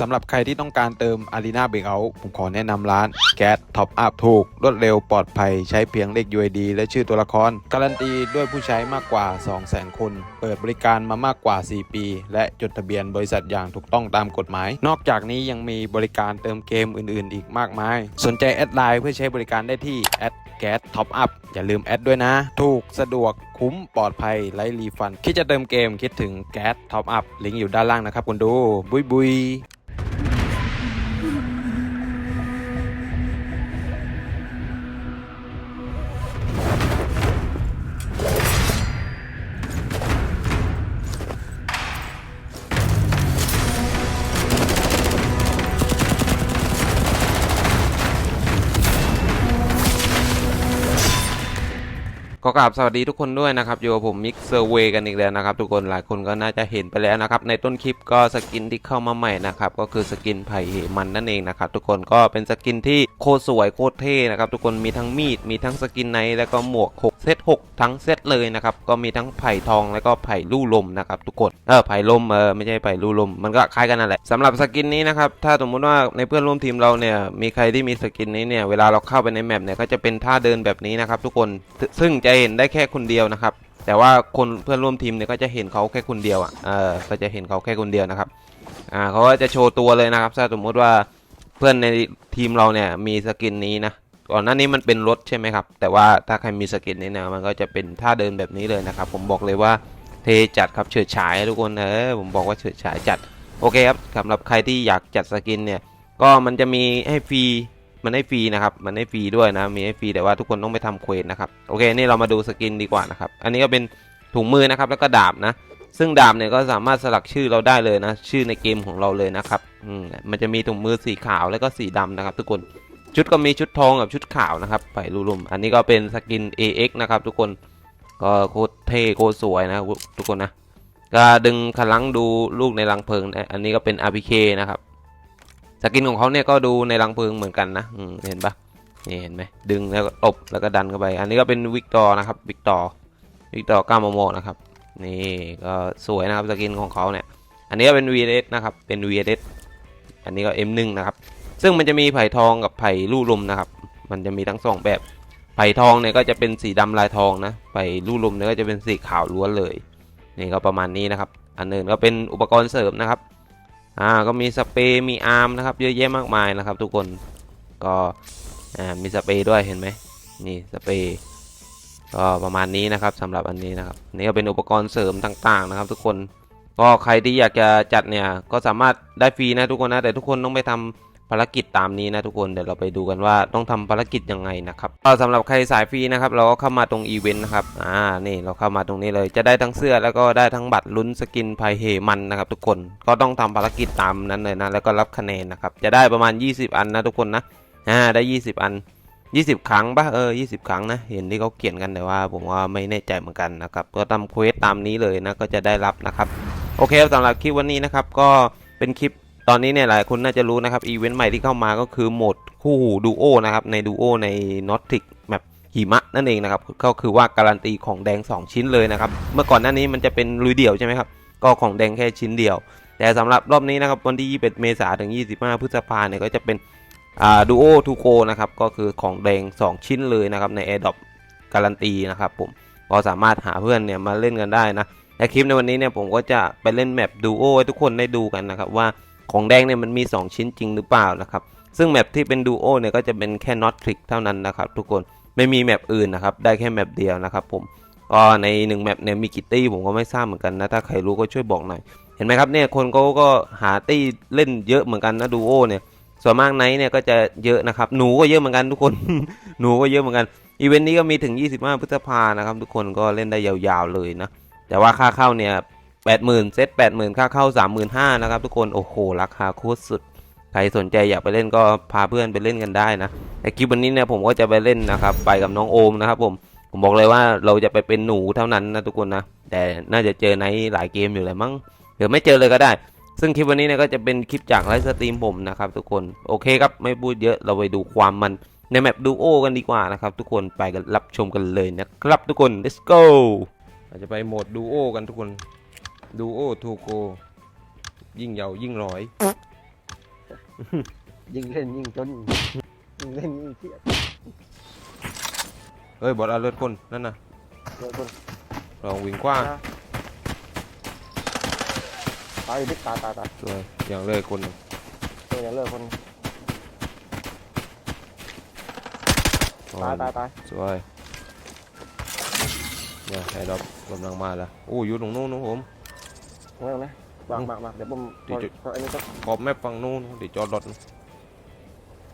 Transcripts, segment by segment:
สำหรับใครที่ต้องการเติม Arena Breakout ผมขอแนะนำร้านแก๊สท็อปอัพถูก รวดเร็วปลอดภัยใช้เพียงเลข UID และชื่อตัวละคร การันตีด้วยผู้ใช้มากกว่า 200,000 คน เปิดบริการมามากกว่า 4 ปี และจดทะเบียนบริษัทอย่างถูกต้องตามกฎหมาย นอกจากนี้ยังมีบริการเติมเกมอื่น ๆ อีกมากมาย สนใจแอดไลน์เพื่อใช้บริการได้ที่แอดแก๊สท็อปอัพอย่าลืมแอดด้วยนะ ถูกสะดวกคุ้มปลอดภัยไร้รีฟัน คิดจะเติมเกมคิดถึงแก๊สท็อปอัพลิงก์อยู่ด้านล่างนะครับคุณดู บุยบุย ก็กราบสวัสดีทุกคนด้วยนะครับอยู่กับผมมิกเซอร์เวกันอีกแล้วนะครับ ทุกคนหลายคนก็น่าจะเห็นไปแล้วนะครับ ในต้นคลิปก็สกินที่เข้ามาใหม่นะครับ ก็คือสกินไผ่เหมันนั่นเองนะครับ ทุกคนก็เป็นสกินที่โคตรสวยโคตรเท่นะครับ ทุกคนมีทั้งมีดมีทั้งสกินไนแล้วก็หมวก6เซต6ทั้งเซตเลยนะครับก็มีทั้งไผ่ทองแล้วก็ไผ่ลู่ลมนะครับ ทุกคนเออไผ่ลมเออไม่ใช่ไผ่ลู่ลมมันก็คล้ายกันนั่นแหละสำหรับสกินนี้นะครับถ้าสมมุติว่าในเพื่อนร่วมทีมเราเนี่ยมีใครที่มีสกินนี้เนี่ยเวลาเราเข้าไปในแมปเนี่ยก็จะเป็นท่าเดินแบบนี้นะครับทุกคนซึ่งซึ่งจะเห็นได้แค่คนเดียวนะครับ แต่ว่าคนเพื่อนร่วมทีมเนี่ยก็จะเห็นเขาแค่คนเดียวอะเออก็จะเห็นเขาแค่คนเดียวนะครับอ่าเขาก็จะโชว์ตัวเลยนะครับถ้าสมมุติว่าเพื่อนในทีมเราเนี่ยมีสกินนี้นะก่อนหน้านี้มันเป็นรถใช่ไหมครับ แต่ว่าถ้าใครมีสกินนี้เนี่ยมันก็จะเป็นท่าเดินแบบนี้เลยนะครับ ผมบอกเลยว่าเทจัดครับเฉิดฉายทุกคนเออผมบอกว่าเฉิดฉายจัดโอเคครับสำหรับใครที่อยากจัดสกินเนี่ยก็มันจะมีให้ฟรี มันให้ฟรีนะครับ มันให้ฟรีด้วยนะ มีให้ฟรีแต่ว่าทุกคนต้องไปทำเควสนะครับ โอเค นี่เรามาดูสกินดีกว่านะครับ อันนี้ก็เป็นถุงมือนะครับ แล้วก็ดาบนะ ซึ่งดาบเนี่ยก็สามารถสลักชื่อเราได้เลยนะ ชื่อในเกมของเราเลยนะครับ อืม มันจะมีถุงมือสีขาวแล้วก็สีดำนะครับ ทุกคน ชุดก็มีชุดทองกับชุดขาวนะครับไปรุ่มๆอันนี้ก็เป็นสกิน AX นะครับ ทุกคน ก็โคตรเท่โคตรสวยนะทุกคนนะ ก็ดึงขลังดูลูกในรังเพลิง อันนี้ก็เป็น RPK นะครับ สกินของเขาเนี่ยก็ดูในรังเพลิงเหมือนกันนะอืเห็นปะนี่เห็นไหมดึงแล้วก็ตบแล้วก็ดันเข้าไป อันนี้ก็เป็นวิกตอร์นะครับวิกตอร์วิกตอร์ก้ามโมนะครับ นี่ก็สวยนะครับสกินของเขาเนี่ย อันนี้ก็เป็น VS นะครับเป็น VS อันนี้ก็ M1 นะครับซึ่งมันจะมีไผ่ทองกับไผ่ลู่ลมนะครับ มันจะมีทั้งสองแบบไผ่ทองเนี่ยก็จะเป็นสีดำลายทองนะไผ่ลู่ลมเนี่ยก็จะเป็นสีขาวล้วนเลยนี่ก็ประมาณนี้นะครับ อันอื่นก็เป็นอุปกรณ์เสริมนะครับ อ่าก็มีสเปรย์มีอาร์มนะครับเยอะแยะมากมายนะครับ ทุกคนก็อ่ามีสเปรย์ด้วยเห็นไหมนี่สเปรย์ก็ประมาณนี้นะครับสำหรับอันนี้นะครับนี่ก็เป็นอุปกรณ์เสริมต่างๆนะครับ ทุกคนก็ใครที่อยากจะจัดเนี่ยก็สามารถได้ฟรีนะทุกคนนะแต่ทุกคนต้องไปทำ ภารกิจตามนี้นะทุกคนเดี๋ยวเราไปดูกันว่าต้องทำภารกิจยังไงนะครับก็สำหรับใครสายฟรีนะครับเราก็เข้ามาตรงอีเวนต์นะครับอ่านี่เราเข้ามาตรงนี้เลยจะได้ทั้งเสื้อแล้วก็ได้ทั้งบัตรลุ้นสกินไพเฮมันนะครับทุกคนก็ต้องทำภารกิจตามนั้นเลยนะแล้วก็รับคะแนนนะครับจะได้ประมาณ 20 อันนะทุกคนนะอ่าได้ 20 อัน 20 ครั้งปะเออ 20 ครั้งนะ เห็นที่เขาเขียนกันแต่ว่า ผมว่าไม่แน่ใจเหมือนกันนะครับ ก็ทำเควสตามนี้เลยนะ ก็จะได้รับนะครับ โอเคสำหรับคลิปวันนี้นะครับ ก็เป็นคลิป ตอนนี้เนี่ยหลายคนน่าจะรู้นะครับอีเวนต์ใหม่ที่เข้ามาก็คือโหมดคู่หูดูโอนะครับในดูโอในนอตติกแบบหิมะนั่นเองนะครับก็คือว่าการันตีของแดง 2 ชิ้นเลยนะครับเมื่อก่อนหน้านี้มันจะเป็นลุยเดี่ยวใช่ไหมครับก็ของแดงแค่ชิ้นเดียว แต่สำหรับรอบนี้นะครับวันที่ 21 เมษายนถึง 25 พฤษภาเนี่ยก็จะเป็นดูโอทูโกนะครับก็คือของแดง 2 ชิ้นเลยนะครับใน a อ r d r o p การันตีนะครับผมก็สามารถหาเพื่อนเนี่ยมาเล่นกันได้นะในคลิปในวันนี้เนี่ยผมก็จะไปเล่นแมปดูโอให้ทุกคนได้ดูกันนะครับว่า ของแดงเนี่ยมันมี 2 ชิ้นจริงหรือเปล่านะครับ ซึ่งแมปที่เป็นดูโอเนี่ยก็จะเป็นแค่น็อตทริกเท่านั้นนะครับ ทุกคนไม่มีแมปอื่นนะครับ ได้แค่แมปเดียวนะครับผมก็ใน1แมปเนี่ยมีกี่ตี้ผมก็ไม่ทราบเหมือนกันนะถ้าใครรู้ก็ช่วยบอกหน่อยเห็นไหมครับเนี่ยคนเขาก็หาตี้เล่นเยอะเหมือนกันนะดูโอเนี่ยส่วนมากไนท์เนี่ยก็จะเยอะนะครับหนูก็เยอะเหมือนกันทุกคนหนูก็เยอะเหมือนกันอีเวนต์นี้ก็มีถึง 25 พฤษภานะครับทุกคนก็เล่นได้ยาวๆเลยนะแต่ว่าค่าเข้าเนี่ย 80,000เซต80,000ค่าเข้า35,000นะครับทุกคนโอ้โหราคาโคตรสุด ใครสนใจอยากไปเล่นก็พาเพื่อนไปเล่นกันได้นะแต่คลิปวันนี้เนี่ยผมก็จะไปเล่นนะครับไปกับน้องโอมนะครับผมผมบอกเลยว่าเราจะไปเป็นหนูเท่านั้นนะทุกคนนะแต่น่าจะเจอในหลายเกมอยู่เลยมั้งเดี๋ยวไม่เจอเลยก็ได้ ซึ่งคลิปวันนี้เนี่ยก็จะเป็นคลิปจากไลฟ์สตรีมผมนะครับทุกคนโอเคครับไม่พูดเยอะเราไปดูความมันในแมปดูโอกันดีกว่านะครับทุกคนไปกันรับชมกันเลยนะครับทุกคน let's go เราจะไปโหมดดูโอกันทุกคน ดูโอทูโก ยิ่งเยาวยิ่งร้อย ยิงเล่นยิงจนยิงเล่นยิงเครียดเฮ้ย บอดเอาเลือดคน นั่นน่ะ เดี๋ยวคนลองวิ่งกว้างตายบิ๊กตายตายตายสวยอย่างเลยคนหนึ่งตัวอย่างเลิกคนอ๋อตายตายตายสวยเนี่ยไอ้ดอกกำลังมาแล้วโอ้อยู่ตรงนู้นนะผม ตรงนั้นนะมากมากมากเดี๋ยวผมเดี๋ยวจะพออันนี้ก็ขอบแมปฝั่งนู้นเดี๋ยวจอดรถ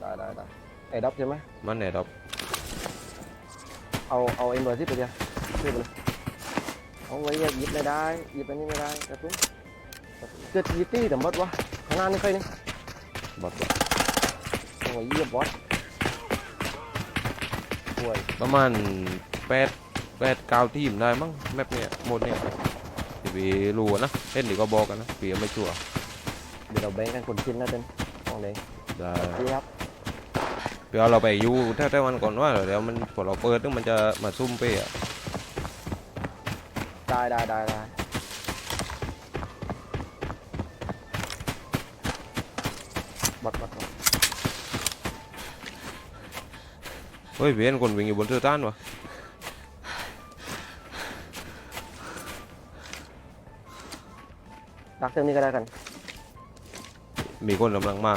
ได้ได้ได้ไอ้ด็อกใช่ไหมมันไหนดอกเอาเอาเอ็มเบอร์ที่ไปเดียวซื้อไปเลยเอาไว้หยิบไม่ได้หยิบอันนี้ไม่ได้กระตุ้นเกิดยีตี้แต่มดวะข้างหน้านี่ใครนี่บอดโอ้ยเยี่ยบอสป่วยประมาณแปดแปดเก้าทีมได้มั้งแมปเนี่ยโหมดเนี่ย เดี๋ยวพี่รู้นะเล่นดีก็บอกกันนะพี่ยังไม่ชัวร์เดี๋ยวเราแบ่งกันคนกินนะเต้นของแดงได้ดีครับเดี๋ยวเราไปอยู่แถวๆวันก่อนว่าเดี๋ยวมันพอเราเปิดนึงมันจะมาซุ่มเป้อะได้ได้ได้ได้บัดบัดบัดเฮ้ยเวียนคนวิ่งอยู่บนเทือกต้านวะ ดักเติมนี้ก็ได้กันมีคนกำลังมา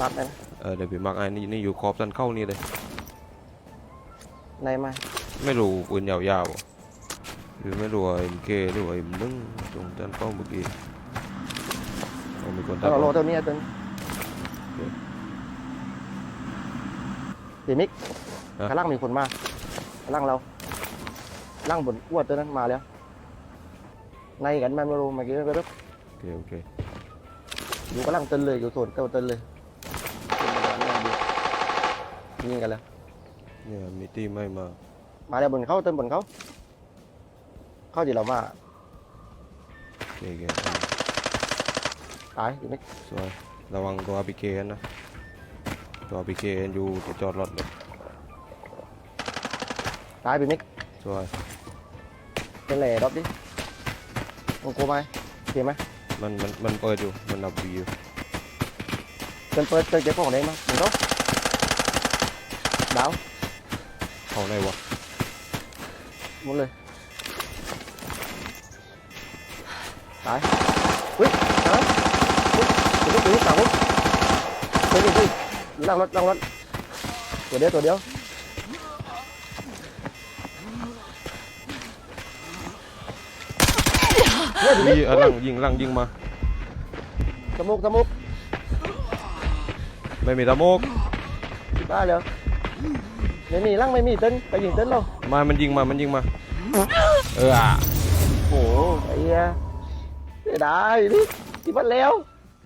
บัดนะเออเดี๋ยวพี่มักไอ้นี่นี่อยู่ขอบสันเข้านี่เลย ในไหมไม่รู้ปืนยาวๆอะหรือไม่รู้ว่าเอ็มเคหรือว่าเอ็มนึ่งตรงสันเข้าเมื่อกี้เอามีคนแล้ทัวกเราโลมาเติมนี้เติมตีมิกข้างล่างมีคนมาข้างล่างเราข้างล่างบนอ้วนตัวนั้นมาแล้ว ในกันมันไม่รู้เมื่อกี้ก็รึโอเคโอเคอยู่ข้างล่างเตินเลยอยู่โซนเต้าเตินเลยยิงกันแล้วเนี่ยมีตีไม่มามาแล้วบนเขาเติมบนเขาเข้าที่เรามาโอเคโอเคตายตีมิกสวยระวังตัวพีเคนะ ตัวพีเคอยู่จะจอดรถเลยตายตีมิกสวยเป็นแหล่ดรอปดิ มึงโกไหมเห็นไหมมันมันมันเปิดอยู่ มันนับวีอยู่เติมเปิดเติมเก็บของแดงมามึงเขาดาวเข้าในวะหมดเลยตายอุ้ยตายอุ้ยตัวนี้ตัวนี้สามอุ้ยตัวนี้ตัวนี้ล่างรถล่างรถตัวเดียวตัวเดียว เฮ้ยยิงลังยิงลังยิงมาสมุกสมุกไม่มีตะโมกได้เลยไม่มีล่างไม่มีเต้นไปยิงเต้นเรามา มันยิงมา มันยิงมา เอออะโอ้โหไอ้เหี้ยเสียดายนี่ที่บ้านแล้ว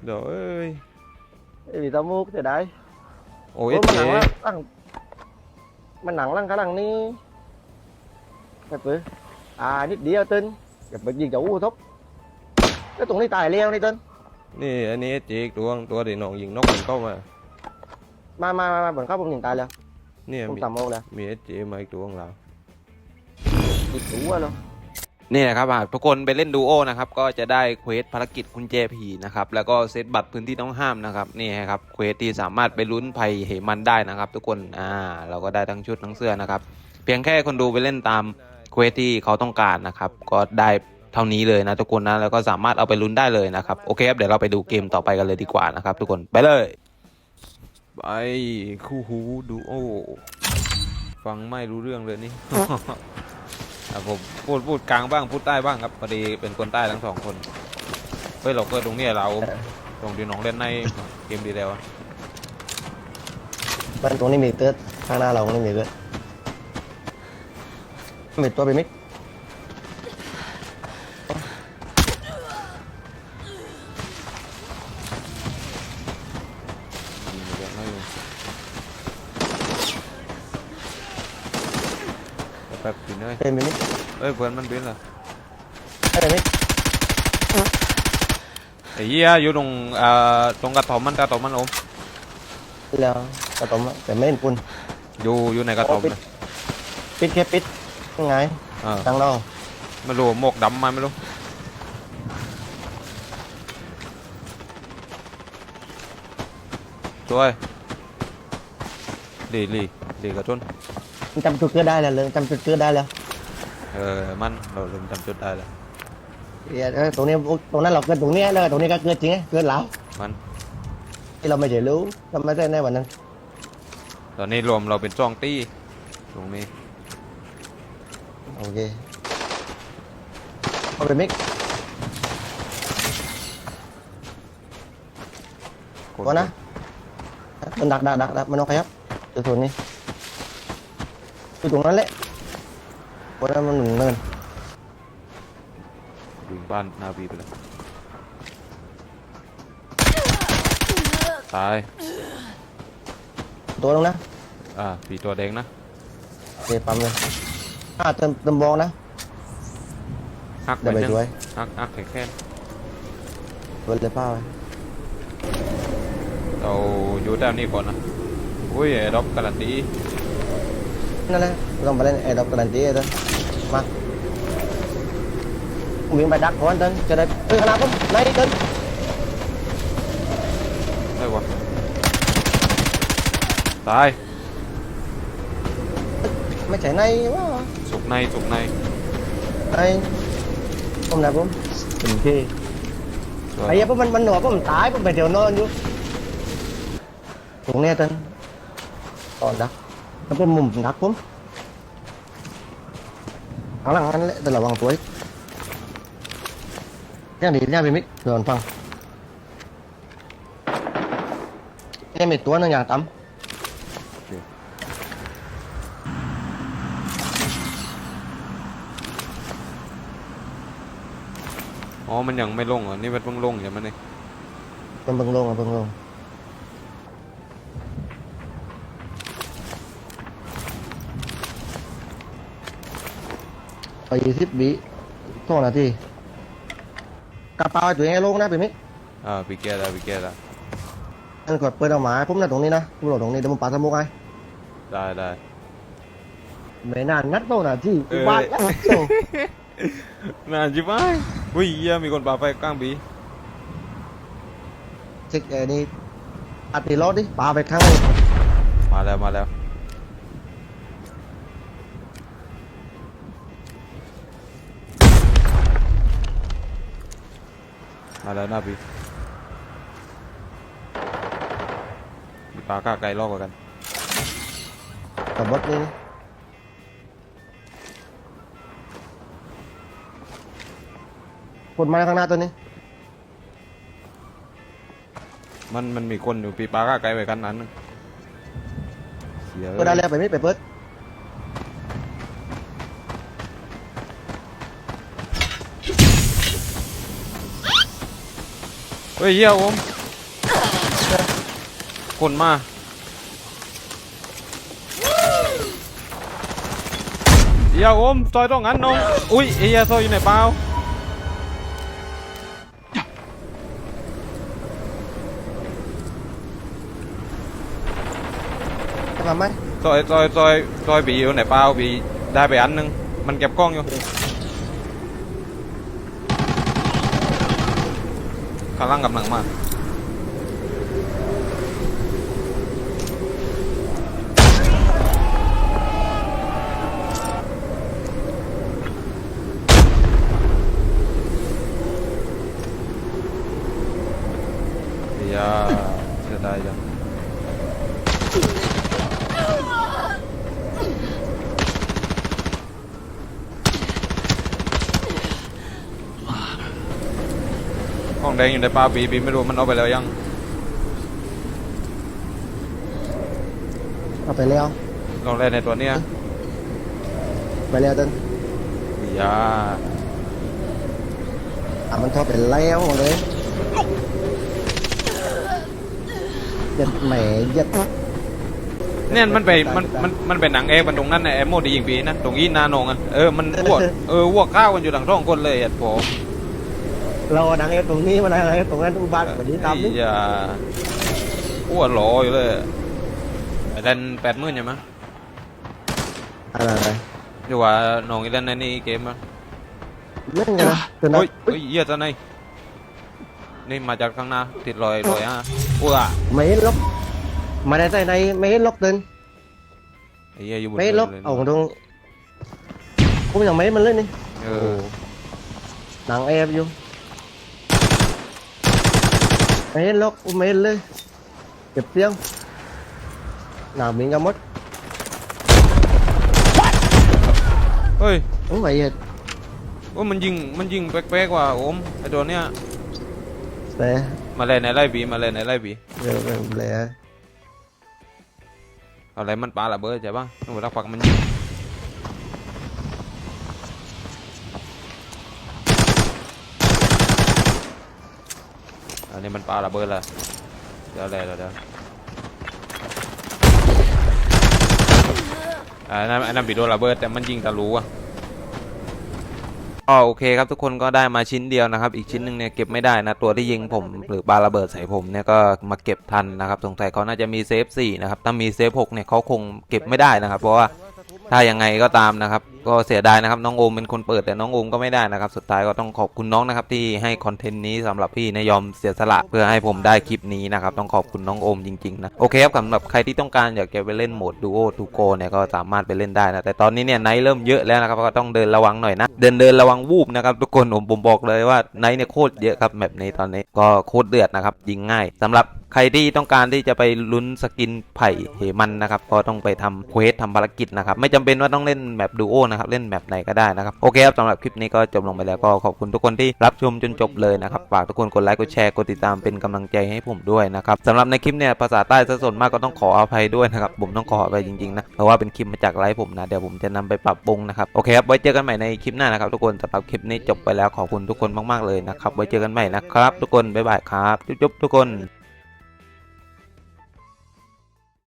เดี๋ยวเอ้ยไอ้มีสมุกเสียดายโอ้ยโอ้ยเจ๊มันหนังล่างมันหนังล่างกระลังนี่แบบเอออ่านิดเดียวเต้นอย่าไปยิงจะอู้ทบ แล้วตรงนี้ตายแล้วนี่เต้นนี่อันนี้เจ๊อีกตัวตัวเดี๋ยวน้องยิงนกมันเข้ามา มามามามาเหมือนเข้าผมยิงตายแล้วเนี่ยผมมีสามโมงแล้วมีเอสเจมาอีกตัวของเรา ติดตัวแล้วนี่นะครับหากทุกคนไปเล่นดูโอนะครับก็จะได้เควสภารกิจกุญแจผีนะครับแล้วก็เซตบัตรพื้นที่ต้องห้ามนะครับนี่ครับเควสที่สามารถไปลุ้นภัยเหมันได้นะครับ ทุกคนอ่าเราก็ได้ทั้งชุดทั้งเสื้อนะครับ เพียงแค่คนดูไปเล่นตามเควสที่เขาต้องการนะครับ ก็ได้ เท่านี้เลยนะทุกคนนะแล้วก็สามารถเอาไปลุ้นได้เลยนะครับโอเคครับเดี๋ยวเราไปดูเกมต่อไปกันเลยดีกว่านะครับ ทุกคนไปเลยไปคู่หูดูโอฟังไม่รู้เรื่องเลยนี่อะผมพูดพูดกลางบ้างพูดใต้บ้างครับพอดีเป็นคนใต้ทั้งสองคนเฮ้ยเราเกิดตรงเนี้ยเราตรงที่น้องเล่นในเกมดีแล้วอะบ้านตรงนี้มีเตือดข้างหน้าเราไม่มีเตือดมีตัวไปมิก ยิงเยอะมากเลยแป๊บๆกินเลยเป็นไปมิกเอ้ยเพื่อนมันเป็นเหรอให้ไปมิกไอ้เหี้ยอยู่ตรงเอ่อตรงกระถอมมันกระถอมมันโอมแล้วกระต้มอะแต่ไม่เห็นปุ่นอยู่อยู่ในกระถอมเลยปิดแค่ปิดยังไงเออทางเราไม่รู้หมวกดำมาไม่รู้ช่วยดีดีดีกระตุ้น มันจำจุดเกิดได้แล้วเลยจำจุดเกิดได้แล้วเออมันเราเริ่มจำจุดได้แล้วเหี้ยเออตรงนี้ตรงนั้นเราเกิดตรงเนี้ยแล้วตรงนี้ก็เกิดจริงไงเกิดแล้วมันที่เราไม่ได้รู้เราไม่ได้ในวันนั้น ตอนนี้รวมเราเป็นจ้องตี้ตรงนี้โอเคเอาไปมิกกดก่อนนะมันดักดักดักดักมันเอาใครครับตัวส่วนนี้ อยู่ตรงนั้นแหละเพราะนั้นมันหนุนเนินวิ่งบ้านหนาบีไปเลยตาย ตัวลงนะอ่าปีตัวแดงนะโอเคปั๊มเลยอ่าเติมเติมบองนะฮักไปเดี๋ยวไปนึงช่วยฮักฮักแข็งแค่นเปิดเลยเป้าไว้เราอยู่ด้านนี้ก่อนนะ อุ้ยด็อกการันตี นั่นแหละลองไปเล่นไอ้ดอกการันตีไอ้เต้นมาวิ่งไปดักก่อนเต้นจะได้เฮ้ยขนาดผมไหนเต้นได้วะตายไม่ใช่ในวะสุกในสุกในในผมนะผมโอเคช่วยไอ้เหี้ยพวกมันมันหนวกพวกมันตายพวกไปเดี๋ยวนอนอยู่ตรงเนี้ยเต้นตอนดัก แล้วเป็นมุมดักผมเอาละงั้นแหละแต่ระวังตัวอีกย่างดีย่างไปมิดเดี๋ยวมันฟังนี่มีตัวหนึงอย่างต่ำอ๋อ มันยังไม่ลงเหรอ นี่มันเพิ่งลงใช่ไหมเนี่ยมันเบิ่งลงอะเบิ่งลง ยี่สิบวิสองนาทีกระเป๋าตัวเองให้ลงนะพี่มิกอ่าปีแก้ได้ปีแก้ได้อันกดเปิดเอาหมาให้ผมนะตรงนี้นะผมโหลดตรงนี้เดี๋ยวผมปาสมุกให้ได้ได้ไม่นานงัดโตนาทีเออบ้านแล้วโอ้น่าจิบไอ้อุ้ยเหี้ยมีคนปาไฟกลางบีเช็คไอ้นี่อัดตีรถดิปาไปข้างหนึ่งมาแล้วมาแล้ว มาแล้วหน้าบีมีปลากล้าไกลลอกกว่ากันกับบดนี่คนมาข้างหน้าตัวนี้ มันมันมีคนอยู่ปีปลากล้าไกลไว้กันนั้นนึงเสียเปิดได้แล้วไปมิดไปเปิด ฮ้ยเหี้ยผมคนมาเหี้ยโอมซอยต้องงั้นน้องอุ้ยเฮียซอยอยู่ไหนเปล่าจะทำไหมซอยซอยซอยซอยบีอยู่ไหนเปล่าบีได้ไปอันหนึงมันเก็บกล้องอยู่ ข้างล่างกำลังมาเฮียเสียดายจัง ห้อง แดงอยู่ในป่าบีบีไม่รู้มันเอาไปแล้วยัง เอาไปแล้ว ลองเล่นในตัวเนี้ยไปแล้วเต้นอย่าอะมันทอดไปแล้วเลยเย็ดแหมเย็ดเนี่ยมันไปมันมันมันเป็นหนังเอกมันตรงนั้นน่ะไอ้โมดียิงปีนะตรงอีนาโนงอะเออมันอ้วกเอออ้วกข้าวกันอยู่หลังท้องคนเลยอะผม เราหนังไอ้ตรงนี้มันอะไรตรงนั้นทุกบ้านแบบนี้ตามนี่อย่าอ้วกหลออยู่เลยไอ้เล่นแปดหมื่นใช่ไหมอะไรอะไรอยู่ว่าน้องอีเล่นในนี่เกมอะเล่นกันนะตัวนั้โอ้นยเฮ้ยเหี้ยอะไหนนี่มาจากข้างหน้าติดรอยรอยอะอ้วกไม่เห็นหรอกมาได้ใส่ในไม่เห็นล็อกเดินไอ้เหี้ยอยู่บนไม่เห็นล็อกเลยเอาตรงกูยังไม่เห็นมันเลยนี่เออหนังแอบอยู่ ไม่เห็นล็อกกูไม่เห็นเลย เก็บเสียงหนามิงกับมดเฮ้ยโอ้ยเห็ดว่ามันยิงมันยิงแป๊กๆว่ะโอมไอ้ตัวเนี้ยแต่มาเลยในไล่บีมาเลยในไล่บีเดี๋ยวเดี๋ยวแหละเอาอะไรมันปาระเบิดใช่ปะต้องไปรักปักมันยิง อันนี้มันปลาระเบิดละเดี๋ยวอะไรเดี๋ยวเดี๋ยวอ่าอันนั้นอันนั้นบีโดนระเบิดแต่มันยิงทะลุอะอ๋อโอเคครับทุกคนก็ได้มาชิ้นเดียวนะครับ อีกชิ้นหนึ่งเนี่ยเก็บไม่ได้นะตัวที่ยิงผมหรือปาระเบิดใส่ผมเนี่ยก็มาเก็บทันนะครับสงสัยเขาน่าจะมีเซฟ4นะครับถ้ามีเซฟ6เนี่ยเขาคงเก็บไม่ได้นะครับ เพราะว่า ถ้ายังไงก็ตามนะครับ ก็เสียดายนะครับน้องโอมเป็นคนเปิดแต่น้องโอมก็ไม่ได้นะครับ สุดท้ายก็ต้องขอบคุณน้องนะครับที่ให้คอนเทนต์นี้สำหรับพี่นะยอมเสียสละเพื่อให้ผมได้คลิปนี้นะครับต้องขอบคุณน้องโอมจริงๆนะโอเคครับสำหรับใครที่ต้องการอยากจะไปเล่นโหมดดูโอทูโกเนี่ยก็สามารถไปเล่นได้นะแต่ตอนนี้เนี่ยไนท์เริ่มเยอะแล้วนะครับก็ต้องเดินระวังหน่อยนะเดินเดินระวังวูบนะครับทุกคนผมผมบอกเลยว่าไนท์เนี่ยโคตรเยอะครับแบบนี้ตอนนี้ก็โคตรเดือดนะครับยิงง่ายสำหรับใครที่ต้องการที่จะไปลุ้นสกินไผ่เหมันนะครับก็ต้องไปทำเควสทำภารกิจนะครับไม่จำเป็นว่าต้องเล่นแบบดูโอนะครับเล่นแบบไหนก็ได้นะครับโอเคครับสำหรับคลิปนี้ก็จบลงไปแล้วก็ขอบคุณทุกคนที่รับชมจนจบเลยนะครับฝากทุกคนกดไลค์กดแชร์กดติดตามเป็นกำลังใจให้ผมด้วยนะครับสำหรับในคลิปเนี่ยภาษาใต้ซะส่วนมากก็ต้องขออภัยด้วยนะครับผมต้องขออภัยจริงๆนะเพราะว่าเป็นคลิปมาจากไลฟ์ผมนะเดี๋ยวผมจะนำไปปรับปรุงนะครับโอเคครับไว้เจอกันใหม่ในคลิปหน้านะครับทุกคนสำหรับคลิปนี้จบไปแล้วขอบคุณทุกคนมากๆเลยนะครับไว้เจอกันใหม่นะครับทุกคนบ๊ายบายครับจุ๊บๆทุกคน